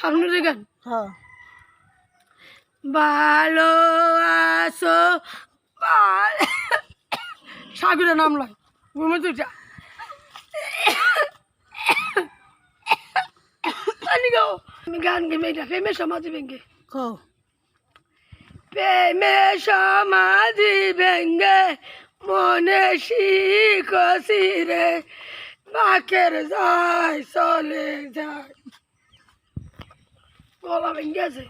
সামনের গান। হ্যাঁ। ভালো আছো ভালো সাগরে নামলাম ঘুমে তো যা। পানি গাও আমি গান গেমে এটা সমাধি ভেঙ্গে সমাধি ভেঙ্গে মনে শিখছি রে বাকের যায় চলে যায়। গলা ভেঙ্গেছে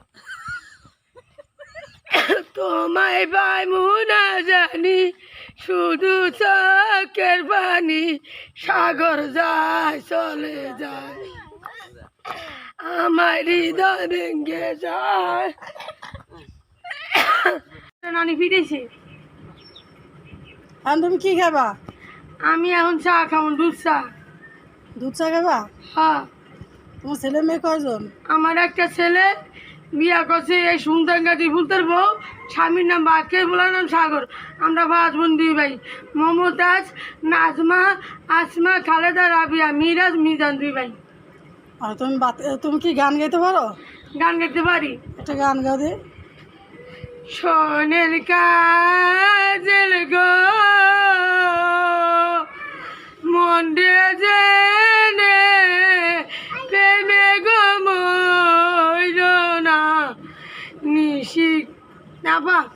তোমায় পাই মুনা জানি শুধু চকের পানি সাগর যায় চলে যায়। আমার হৃদয় ভেঙ্গে যায়। নানি ফিরেছে। এখন তুমি কি খাবা? আমি এখন চা খাব দুধ চা। দুধ চা খাবা? হ্যাঁ। তোমার ছেলে মেয়ে কয়জন? আমার একটা ছেলে বিয়া করছে এই সুলতানগাতি ফুলতের বউ স্বামীর নাম বাক্যের বলার নাম সাগর। আমরা পাঁচ বোন দুই ভাই মমতাজ নাজমা আসমা খালেদা রাবিয়া মিরাজ মিজান দুই ভাই। আর তুমি তুমি কি গান গাইতে পারো? গান গাইতে পারি। একটা গান গাও দে। সোনের কাজল গো মন্ডে জেনে Isi apa.